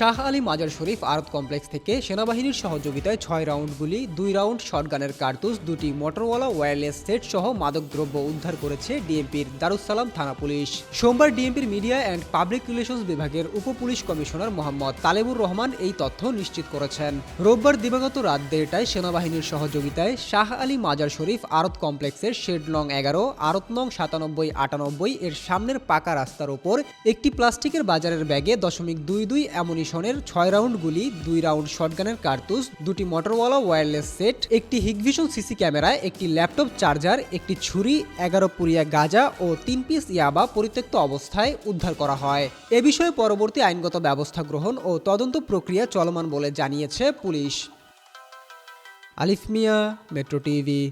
শাহ আলী মাজার শরীফ আরত কমপ্লেক্স থেকে সেনাবাহিনীর সহযোগিতায় ছয় রাউন্ড গুলি, দুই রাউন্ড শটগানের কার্তুজ, দুটি মোটরওয়ালা ওয়্যারলেস সেট সহ মাদকদ্রব্য উদ্ধার করেছে ডিএমপির দারুসালাম থানা পুলিশ। সোমবার ডিএমপির মিডিয়া অ্যান্ড পাবলিক রিলেশনস বিভাগের উপ পুলিশ কমিশনার মোহাম্মদ তালেবুর রহমান এই তথ্য নিশ্চিত করেছেন। রোববার দিবাগত রাত দেড়টায় সেনাবাহিনীর সহযোগিতায় শাহ আলী মাজার শরীফ আরত কমপ্লেক্সের শেড নং এগারো, আরত নং সাতানব্বই, আটানব্বই এর সামনের পাকা রাস্তার ওপর একটি প্লাস্টিকের বাজারের ব্যাগে দশমিক দুই দুই অ্যামুনিশনের ছয় রাউন্ড গুলি দুই রাউন্ড শটগানের কার্তুজ, দুটি মোটরওয়ালা ওয়্যারলেস সেট, একটি হিগভিশন সিসি ক্যামেরা, একটি ল্যাপটপ চার্জার, একটি ছুরি, এগারো পুরিয়া গাঁজা ও তিন পিস ইয়াবা পরিত্যক্ত অবস্থায় উদ্ধার করা হয়। এ বিষয়ে পরবর্তী আইনগত ব্যবস্থা গ্রহণ ও তদন্ত প্রক্রিয়া চলমান বলে জানিয়েছে পুলিশ। আলিফ মিয়া, মেট্রো টিভি